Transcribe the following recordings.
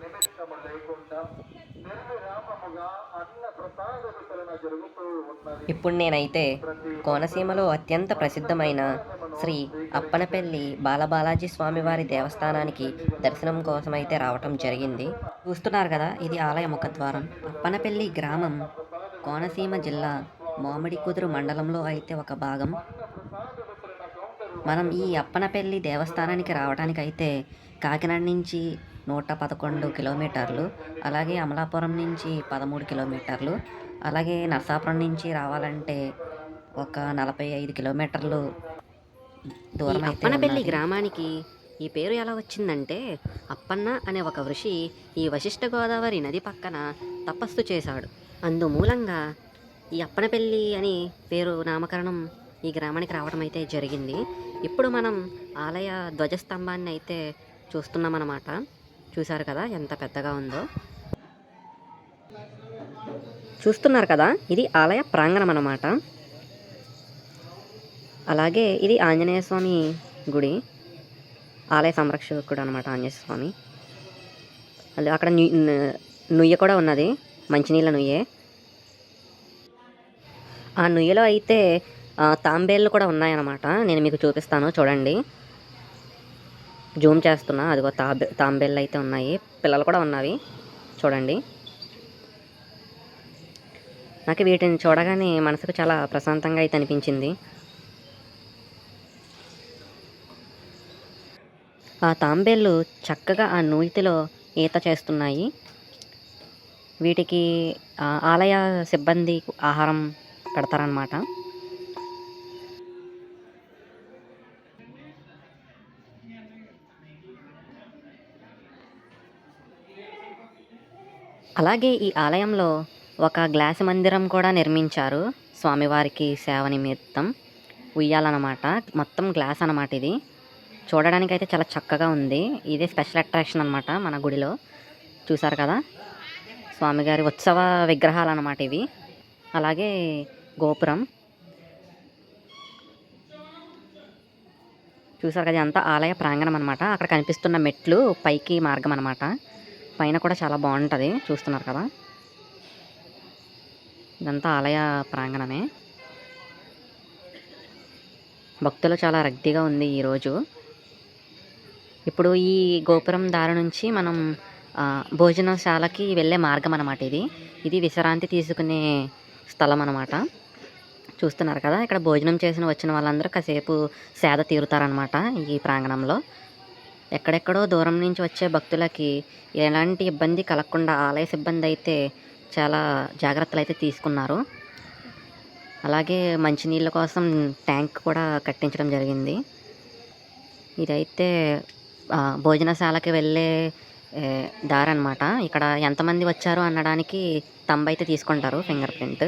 నిమిత్తము లేకుండా నిర్విరామముగా అన్న ప్రసాద వితరణ జరుగుతూ ఉన్నది. ఇప్పుడు నేనైతే కోనసీమలో అత్యంత ప్రసిద్ధమైన శ్రీ అప్పనపల్లి బాలబాలాజీ స్వామివారి దేవస్థానానికి దర్శనం కోసం అయితే రావటం జరిగింది. చూస్తున్నారు కదా ఇది ఆలయ ముఖద్వారం అప్పనపల్లి గ్రామం కోనసీమ జిల్లా మామిడి కుదురు మండలంలో అయితే ఒక భాగం. మనం ఈ అప్పనపల్లి దేవస్థానానికి రావడానికి అయితే కాకినాడ నుంచి నూట పదకొండు కిలోమీటర్లు అలాగే అమలాపురం నుంచి పదమూడు కిలోమీటర్లు అలాగే నర్సాపురం నుంచి రావాలంటే ఒక నలభై ఐదు కిలోమీటర్లు దూరం అప్పనపల్లి గ్రామానికి ఈ పేరు ఎలా వచ్చిందంటే అప్పన్న అనే ఒక ఋషి ఈ వశిష్ఠ గోదావరి నది పక్కన తపస్సు చేశాడు. అందుమూలంగా ఈ అప్పనపల్లి అని పేరు నామకరణం ఈ గ్రామానికి రావడం అయితే జరిగింది. ఇప్పుడు మనం ఆలయ ధ్వజస్తంభాన్ని అయితే చూస్తున్నామన్నమాట. చూశారు కదా ఎంత పెద్దగా ఉందో. చూస్తున్నారు కదా ఇది ఆలయ ప్రాంగణం అన్నమాట. అలాగే ఇది ఆంజనేయ స్వామి గుడి ఆలయ సంరక్షకుడు అనమాట ఆంజనేయ స్వామి. అక్కడ నుయ్య కూడా ఉన్నది మంచినీళ్ళ నుయ్యే. ఆ నుయ్యలో అయితే తాంబేళ్ళు కూడా ఉన్నాయన్నమాట నేను మీకు చూపిస్తాను చూడండి. జూమ్ చేస్తున్నా. అదిగో తాబె తాంబేళ్ళు అయితే ఉన్నాయి. పిల్లలు కూడా ఉన్నవి. చూడండి. నాకు వీటిని చూడగానే మనసుకు చాలా ప్రశాంతంగా అయితే అనిపించింది. ఆ తాంబేళ్ళు చక్కగా ఆ నూతిలో ఈత చేస్తున్నాయి. వీటికి ఆలయ సిబ్బంది ఆహారం పెడతారనమాట అలాగే ఈ ఆలయంలో ఒక గ్లాస్ మందిరం కూడా నిర్మించారు స్వామివారికి సేవ నిమిత్తం. ఉయ్యాలన్నమాట. మొత్తం గ్లాస్ అన్నమాట ఇది. చూడడానికి అయితే చాలా చక్కగా ఉంది. ఇదే స్పెషల్ అట్రాక్షన్ అనమాట మన గుడిలో. చూసారు కదా? స్వామిగారి ఉత్సవ విగ్రహాలు అన్నమాట ఇవి. అలాగే గోపురం. చూసారు కదా? అంతా ఆలయ ప్రాంగణం అనమాట అక్కడ కనిపిస్తున్న మెట్లు పైకి మార్గం అనమాట పైన కూడా చాలా బాగుంటుంది. చూస్తున్నారు కదా? ఇదంతా ఆలయ ప్రాంగణమే. భక్తులు చాలా రద్దీగా ఉంది ఈరోజు ఇప్పుడు ఈ గోపురం దారి నుంచి మనం భోజనశాలకి వెళ్ళే మార్గం అన్నమాట ఇది. ఇది విశ్రాంతి తీసుకునే స్థలం అనమాట చూస్తున్నారు కదా? ఇక్కడ భోజనం చేసిన వచ్చిన వాళ్ళందరూ కాసేపు సేద తీరుతారనమాట ఈ ప్రాంగణంలో. ఎక్కడెక్కడో దూరం నుంచి వచ్చే భక్తులకి ఎలాంటి ఇబ్బంది కలగకుండా ఆలయ సిబ్బంది అయితే చాలా జాగ్రత్తలు అయితే తీసుకున్నారు. అలాగే మంచినీళ్ళ కోసం ట్యాంక్ కూడా కట్టించడం జరిగింది. ఇదైతే భోజనశాలకి వెళ్ళే దారి అనమాట ఇక్కడ ఎంతమంది వచ్చారు అనడానికి తంబ అయితే తీసుకుంటారు ఫింగర్ ప్రింట్.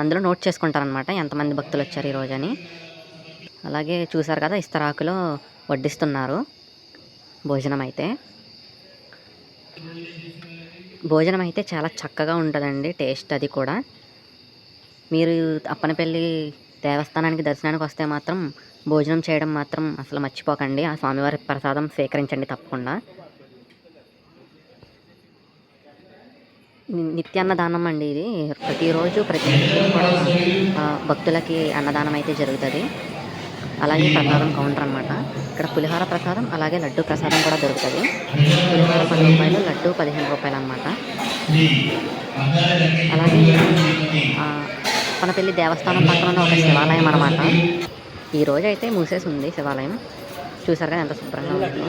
అందులో నోట్ చేసుకుంటారనమాట ఎంతమంది భక్తులు వచ్చారు ఈరోజు అని అలాగే చూసారు కదా ఇస్తరాకులో వడ్డిస్తున్నారు. భోజనం అయితే భోజనం అయితే చాలా చక్కగా ఉంటుందండి టేస్ట్ అది కూడా. మీరు అప్పనపల్లి దేవస్థానానికి దర్శనానికి వస్తే మాత్రం భోజనం చేయడం మాత్రం అసలు మర్చిపోకండి. ఆ స్వామివారి ప్రసాదం స్వీకరించండి తప్పకుండా. నిత్య అన్నదానం అండి ఇది. ప్రతిరోజు ప్రతి కూడా భక్తులకి అన్నదానం అయితే జరుగుతుంది. అలాగే ప్రసాదం కౌంటర్ అనమాట ఇక్కడ పులిహోర ప్రసాదం అలాగే లడ్డు ప్రసాదం కూడా దొరుకుతుంది. పులిహోర పది రూపాయలు లడ్డు పదిహేను రూపాయలు అనమాట అలాగే ఆ, పనపల్లి దేవస్థానం పక్కన ఉన్న ఒక శివాలయం అనమాట ఈ అయితే మూసేసి ఉంది శివాలయం. చూసారు కదా ఎంత శుభ్రంగా ఉంటుందో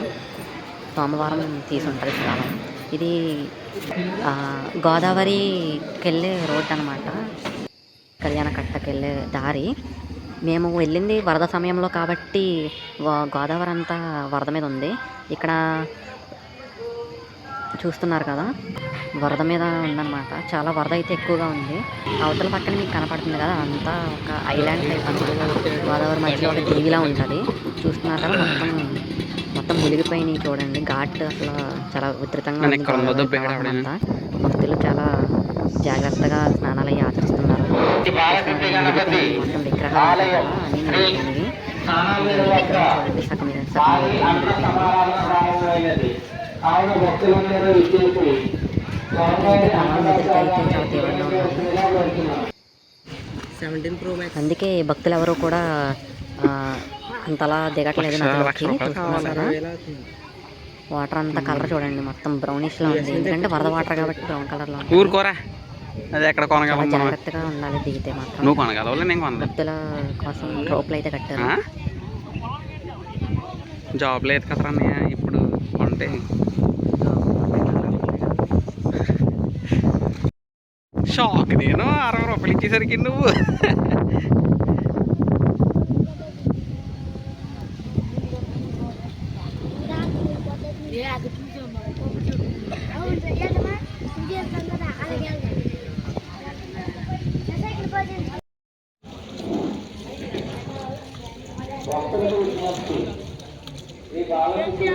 సోమవారం తీసుంటుంది శివాలయం. ఇది గోదావరికి వెళ్ళే రోడ్ అనమాట కళ్యాణ కట్టకి వెళ్ళే దారి. మేము వెళ్ళింది వరద సమయంలో కాబట్టి గోదావరి అంతా వరద మీద ఉంది. ఇక్కడ చూస్తున్నారు కదా వరద మీద ఉందన్నమాట. చాలా వరద అయితే ఎక్కువగా ఉంది. అవతల పక్కన మీకు కనపడుతుంది కదా అంతా ఒక ఐలాండ్ టైప్ అనమాట గోదావరి మధ్యలో ఒక దీవిలా ఉంటుంది. చూస్తున్నారు కదా మొత్తం మొత్తం మునిగిపోయినాయి చూడండి. ఘాట్ అసలు చాలా విస్తృతంగా ఉంది. భక్తులు చాలా జాగ్రత్తగా స్నానాలు అయ్యి ఆచరిస్తున్నారు మునిగిపోయినాయి మొత్తం విగ్రహాలు ఉంటాయి కదా, అన్నీ మునిగిపోయినాయి. ఈ విగ్రహం చూడండి సగం సగం మునిగిపోయింది. ఆయన భక్తులందరూ అందుకే భక్తులు ఎవరు కూడా అంతలా దిగట్లేదు నదిలోకి చూస్తున్నారు కదా వాటర్ అంతా కలర్ చూడండి మొత్తం బ్రౌనిష్లో ఉంది. ఎందుకంటే వరద వాటర్ కాబట్టి బ్రౌన్ కలర్లో ఉంది. ఊరుకోరా. అది ఎక్కడ కొనగలం మనం? జాగ్రత్తగా ఉండాలి దిగితే మాత్రం. నువ్వు కొనగలవులే నేను కొనలేదు? భక్తుల కోసం రోప్లు అయితే కట్టారు? జాబ్ లేదు కదరా అన్నయ్య ఇప్పుడు కొంటే. షాక్ నేను అరవై రూపాయలు ఇచ్చేసరికి నువ్వు.